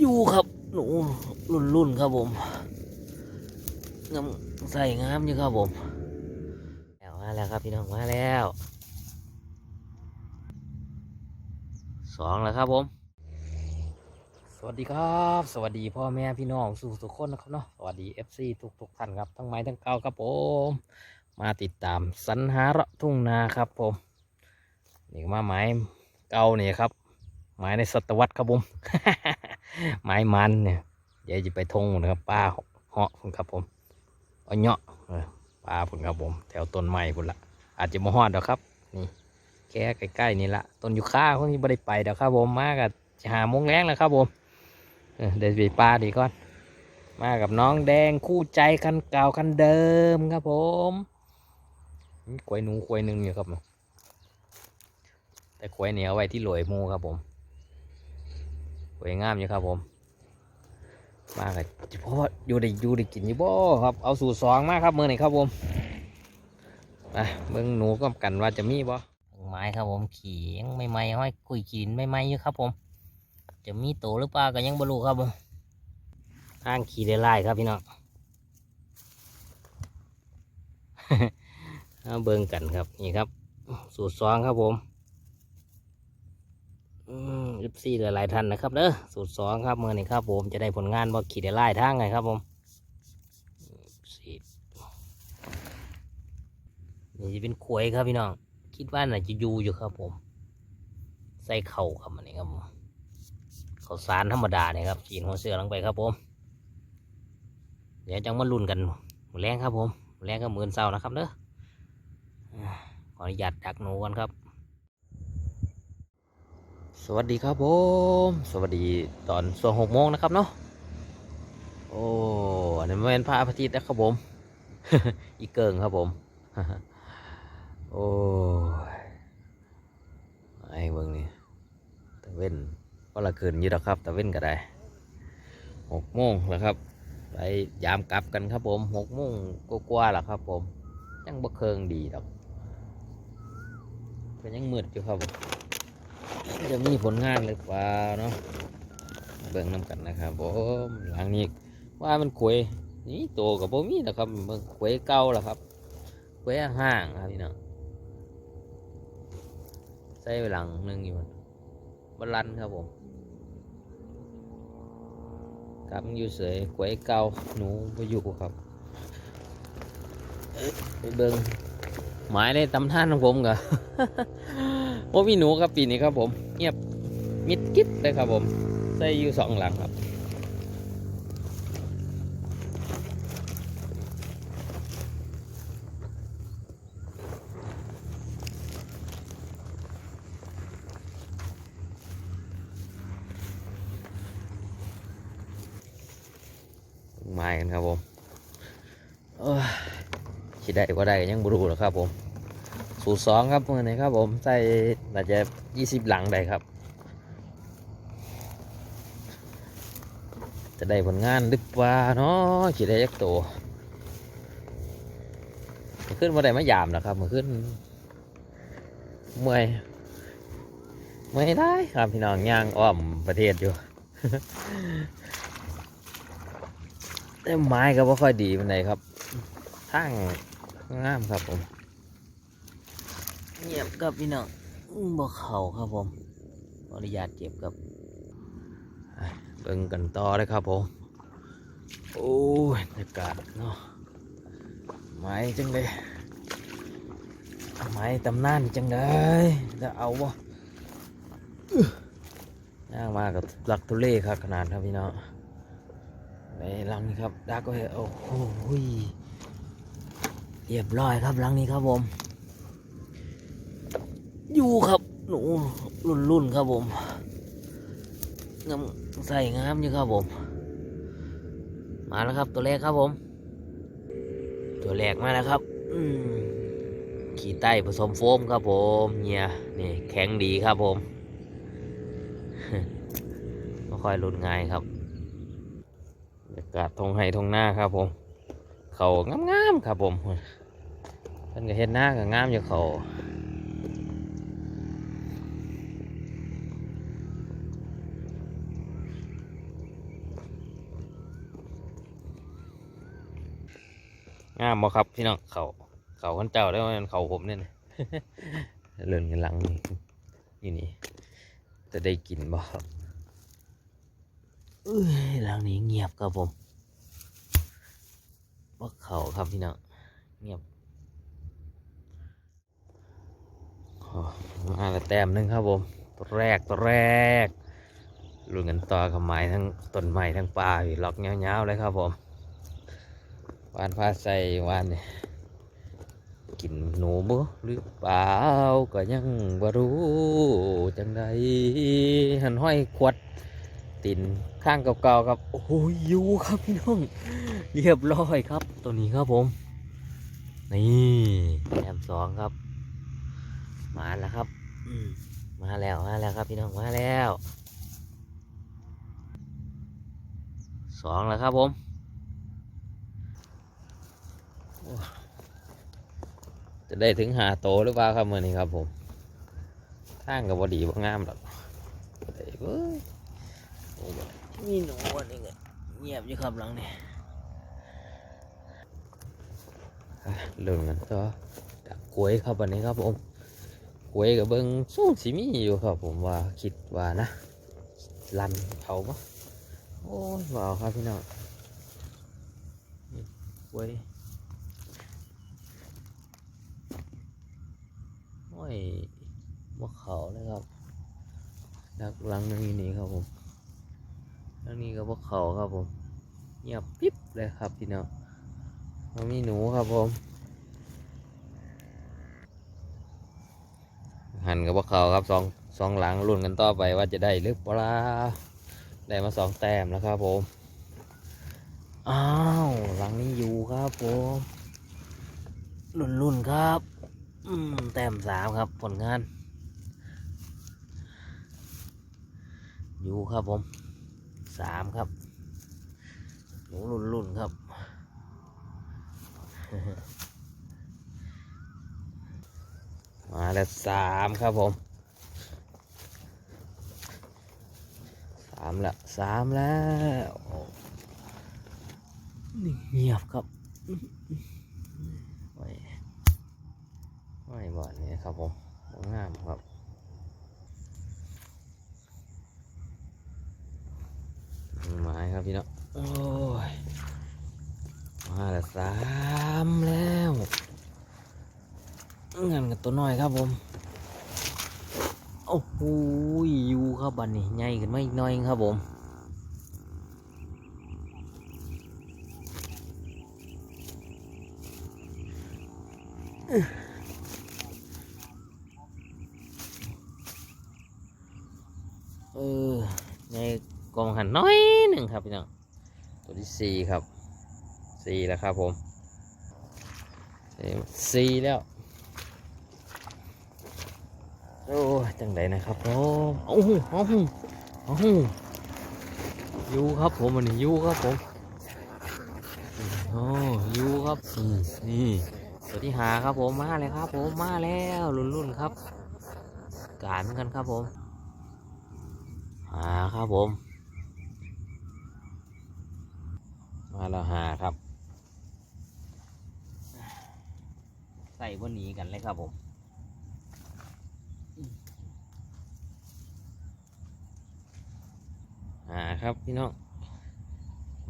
อยู่ครับ หนูรุ่นรุ่นครับผมงามใส่งามอยู่ครับผม แล้วมาแล้วครับพี่น้องมาแล้ว สองแล้วครับผม สวัสดีครับ สวัสดีพ่อแม่พี่น้องสู่ทุกคนนะครับเนาะ สวัสดี FC ทุกทุกท่านครับ ทั้งไม้ทั้งเก่าครับผม มาติดตามสรรหาระทุ่งนาครับผม นี่มาไม้เก่าเนี่ยครับ ไม้ในศตวรรษครับผม ไม้มันเนี่ยเดี๋ยวจะไปทงนะครับป้าเหาะพุ่นครับผมเอาเหาะป้าพุ่นครับผม แถวต้นไม้พุ่นละอาจจะมาฮอดดอกครับ นี่แค่ใกล้ๆนี่ละต้นยูคาพวกนี้ไม่ได้ไปดอครับผมมากับหาโมงแรงแล้วครับผมเดี๋ยวไปป้าดีก่อน มากับน้องแดงคู่ใจคันเก่าคันเดิมครับผมกล้วยหนูกล้วยหนึ่งอยู่ครับแต่กล้วยเหนียวไว้ที่หลวยมูครับผม สวยงามอยู่ครับผม มากันเพราะว่าอยู่ได้อยู่ได้กินอยู่บ่ครับ เอาสูตรสองมากครับมือนี่ครับผมมาเบิ่งหนูก็กันว่าจะมีบ่ไม้ครับผมขี่ยังไม่ไม่ห้อยคุยกินไม่ไม่อยู่ครับผม จะมีโตหรือเปล่าก็ยังบ่รู้ครับผมทางขี่ได้ไล่ครับพี่น้องเอาเบิ่งกันครับนี่ครับ สูตรสองครับผม ยิบซี่หลายๆท่านนะครับเด้อสูตรสองครับมือนี่ครับผมจะได้ผลงานบ่ขีดได้ไล่ทางไงครับผมสีนี่จะเป็นขวยครับพี่น้อง คิดว่าน่าจะยูอยู่ครับผม ใส่เข่าครับมันนี่ครับผมข้าวสารธรรมดาเนี่ยครับจีนหัวเสือลงไปครับผม เดี๋ยวจังมาลุ้นกันแรงครับผมแรงก็หมื่นเศร้านะครับเด้ออ่าขออนุญาตดักหนูกันครับ สวัสดีครับผม สวัสดีตอนส่วงหกโมงนะครับเนาะโอ้อันนี้เป็นพระอาทิตย์นะครับผม อีเกิงครับผม โอ้ยไอ้เบิ่งนี่ตะเว้นก็ละคืนอยู่ดอกครับตะเว้นก็ได้หกโมงแล้วครับ ไปยามกลับกันครับผมหกโมงกว่าๆแล้วครับผม ยังบ่เคืองดีดอกเป็นยังมืดอยู่ครับผม จะมีผลงานหรือเปล่าเนาะเบิ่งน้ำกันนะครับผมหลังนี้ว่ามันขวยนี่โตกับผมมีนะครับมันขวยเก่าแล้วครับขวยห่างครับพี่น้องใส่ไปหลังหนึงอยู่มันบลันครับผมกลับอยู่เสยขวยเก่าหนูไปอยู่ครับเอ้ยไปเบิ่งหมายในตำท่านของผมกะโอ้มีหนูครับปีนี้ครับผมเงียบมิดกิ๊บเลยครับผมใส่อยู่สองหลังครับมากันครับผมเอ้ยคิดได้ว่าได้ยังบรูหรอกครับผม สูตรสองครับมือนี้ครับผมใส่น่าจจะยี่สิบหลังได้ครับ จะได้ผลงานหรือเปล่าเนาะขีดได้ยักตัวมขึ้นมาได้มายามนะครับมาขึ้นเมื่อยเมื่อยได้ครับพี่น้องย่างอ้อมประเทศอยู่แต่ไม้ก็ไม่ค่อยดีเป็นไรครับทางงามครับผม เงียบครับพี่น้องอื้อบ่เขาครับผมขออนุญาตเก็บครับเบิ่งกันต่อเลยครับผม โอ้ยบรรยากาศเนาะไม้จังเลยไม้ตำนานจังเลยจะเอาบ่อื้อย่างมากับหลักทุเล่ครับขนาดครับพี่น้องในหลังนี้ครับดักไว้โอ้โหเรียบร้อยครับลังนี้ครับผม อยู่ครับหนูรุ่นรุ่นๆครับผมงามใส่งามอยู่ครับผม มาแล้วครับตัวแรกครับผม ตัวแรกมาแล้วครับ อืมขี่ใต้ผสมโฟมครับผมเนี่ยนี่แข็งดีครับผมไม่ค่อยรุนง่ายครับบรรยากาศทงไห้ทงหน้าครับผม เขางามๆครับผมเพิ่นก็เห็นหน้าก็งามอยู่เขา งามบ่ครับพี่น้องเขาเขาขันเจ้าได้วมันเขาผมเนี่ยนะเลื่อนกันหลังนี่นี่นี่จะได้กินบ่ครับเอ้ยหลังนี้เงียบครับผมบ่เขาครับพี่น้องเงียบมาและแต้มหนึงครับผมตัวแรกตัวแรกลุ้นกันต่อกับไม้ทั้งต้นไม้ทั้งปลาล็อกเงาวๆเลยครับผม วานพาใส่วานเนี่ยกินหนูบ่หรือเปล่าก็ยังบ่รู้จังใดหันห้อยขวดตินข้างเก่าๆครับโอ้โหอยู่ครับพี่น้องเรียบร้อยครับ ตัวนี้ครับผมนี่แต้มสองครับ มาแล้วครับมมาแล้วมาแล้วครับพี่น้องมาแล้วสองแล้วครับผม จะได้ถึงหาโตหรือเปล่าครับมื่อนี้ครับผมทางกับบดีว่างามหรอกได้เว้ยโอ้ยมีหนูอันนี้ก็เงียบอยู่ครับหลังนี่อะเรื่องนั้นก็ดักกล้วยครับวันนี้ครับผมกล้วยกับเบิ้งสู้สิมีอยู่ครับผมว่าคิดว่านะลันเขาปะโอ้ยว้าวครับพี่น้องนี่กล้วย โอ้ยบ่ เขาเลยครับดักหลังนึงอยู่นี่ครับผมหลังนี้ก็บ่เขาครับผมเงียบปิ๊บเลยครับพี่น้องมันมีหนูครับผมหันกับบ่เขาครับสองสองหลังรุ่นกันต่อไปว่าจะได้หรือเปล่าได้มาสองแต้มแล้วครับผมอ้าวหลังนี้อยู่ครับผมรุ่นรุ่นๆครับ อืมแต้มสามครับผลงาน อยู่ครับผมสามครับหนูรุ่นรุ่นครับ มาแล้วสามครับผมสามแล้วสามแล้วนี่เงียบครับไว้ไม่บ่อนนี้ครับผมงามครับมีไม้ครับ พี่เนาะโอ้ยมาแล้วสามแล้วงานกับตัวน้อยครับผม โอ้โหอยู่ครับบันนี้ใหญ่ขึ้นมาอีกหน้อยครับผมเออในกองหันน้อย หนึ่งครับพี่น้องตัวที่สี่ครับสี่แล้วครับผมสี่แล้วโอ้ยจังไดนะครับผมโอ้โหโอ้โหโอ้โหยูครับผมอันยูครับผมโอ้ยูครับนี่ตัวที่หาครับผมมาเลยครับผมมาแล้วรุ่นรุ่นครับ การเหมือนกันครับผมหาครับผม มาแล้วหาครับ ใส่บนนี้กันเลยครับผมหาครับพี่น้อง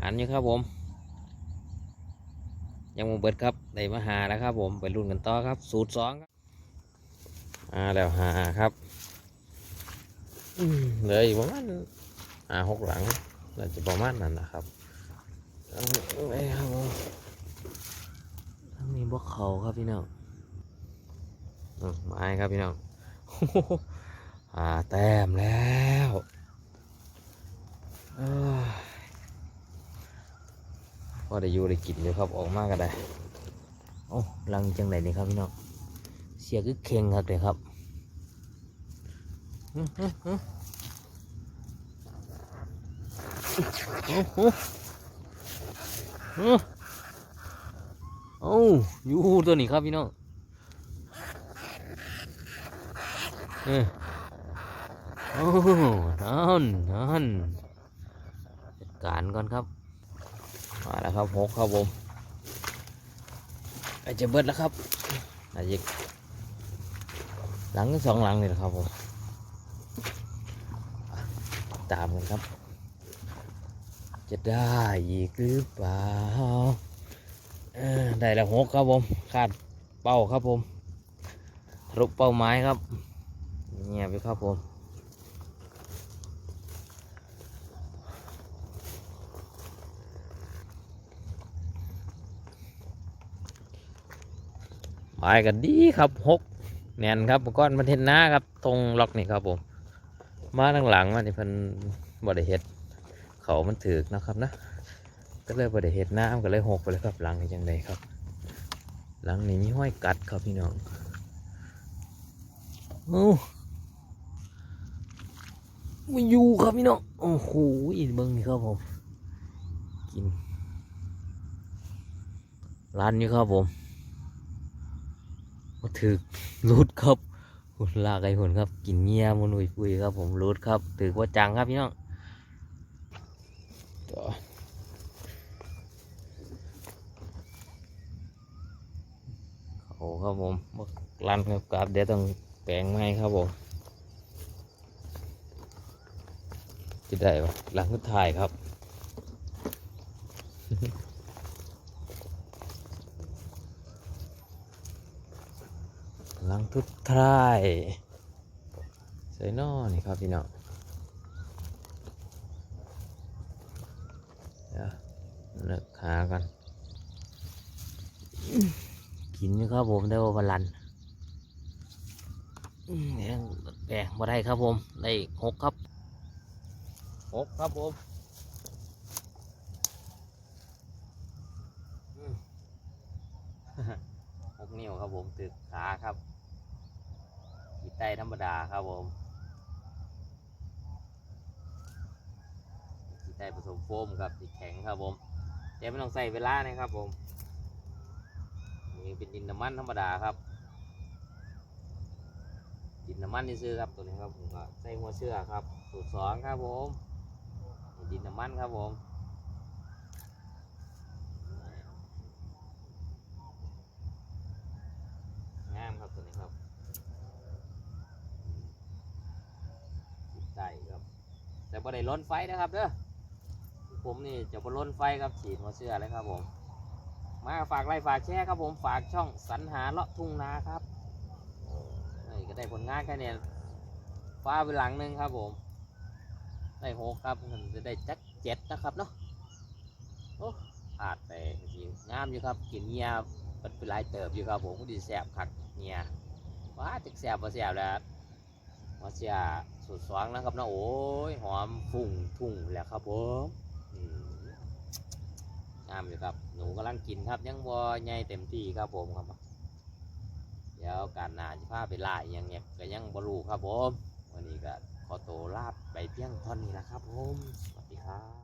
อ่านอยู่ครับผม ยังโมเบิดครับได้มาหาแล้วครับ ผมไปรุ่นกันต่อครับ สูตรสองครับมาแล้วหาครับอืมเลยประมาณหาหกหลังน่าจะประมาณนั้นนะครับ ไว้ครับทั้งนี้บวกเขาครับพี่น้องมไม้ครับพี่น้องหาแต้มแล้วพอได้อยู่ได้กินอยู่ครับออกมาก็ได้โอ้ลังจังไหนนี่ครับพี่น้องเสียคือเข่งครับเลยครับอื้ออื้ออื้ออื้ออื้ออื้อ โอ้อยู่ตัวนี้ครับพี่น้องเออโอ้นั่นนั่นจัดการก่อนครับ มาแล้วครับหกครับผมอาจจะเบิดแล้วครับอาจจะหลังสองหลังนี่แหละครับผมตามกันครับ จะได้อีกหรือเปล่าได้แล้วหกครับผมคาดเป้าครับผมทะลุเป้าไม้ครับเงียบไปครับผมหมายกันดีครับหกแน่นครับก้อนมันเทนหน้าครับตรงล็อกนี่ครับผม มาทางหลังมันนี่เพิ่นบ่ได้เฮ็ด เขามันถือกนะครับนะก็เลยบ่ได้เฮ็ดน้ำก็เลยหกไปเลยครับหลังนี่จังไดครับ หลังนี้มีห้อยกัดครับพี่น้องโอ้มาอยู่ครับพี่น้องโอ้โหเบิ่งนี่ครับผมกินร้านนี้ครับผมมาถือรูดครับหุ่นลากไอหุ่นครับ กินเงี้ยมันอุยปุยครับผมรูดครับถือว่าจังครับพี่น้อง ต่อเขาครับผมบักลันครับกราบเดี๋ยวต้องแปลงไม้ครับผมจะได้ปะหลังก็ถ่ายครับหลังทุดทรายใส่นอนี่ครับพี่น้องเดี๋ยว เลิกขากันกินครับผมได้วันลันอืมเนี่ยแดงมาได้ครับผมได้หกครับหกครับผมหกนิ้วครับผมตึกขาครับขีดไตธรรมดาครับผมขีดไตผสมโฟมครับติดแข็งครับผม แต่ไม่ต้องใส่เวลานะครับผมนี่เป็นดินน้ำมันธรรมดาครับ ดินน้ำมันนี่ซื้อครับตัวนี้ครับผมก็ใส่หัวเชื่อครับ สูตรสองครับผม ดินน้ำมันครับผมงามครับตัวนี้ครับติดใต้ครับแต่บ่ได้ล้นไฟนะครับเด้อ ผมนี่จะบ่ล้นไฟครับฉีดหัวเสื้อเลยครับผม มาฝากไลค์ฝากแชร์ครับผมฝากช่องสรรหาเลาะทุ่งนาครับนี่ก็ได้ผลงานแค่เนี้ฟ้าไปหลังหนึงครับผม ได้หกครับจะได้จักเจ็ดนะครับเนาะโอ้ขาดไปจริงงามอยู่ครับกินเงียบเป็นปลายเติบอยู่ครับผมดีแสบคักเนียว้าจักแสบมาแสบแล้วมาเสียสุดสวงนะครับนะโอ้ยหอมฟุ้งทุ่งแหล้วครับผม งามอยู่ครับ หนูกำลังกินครับ ยังวอใหญ่เต็มที่ครับผมครับ เดี๋ยวการหนาจะพาไปล่าอหยังเงี้ยก็ยังบรูครับผม วันนี้ก็ขอตัวลาไปเพียงเท่านี้นะครับผม สวัสดีครับ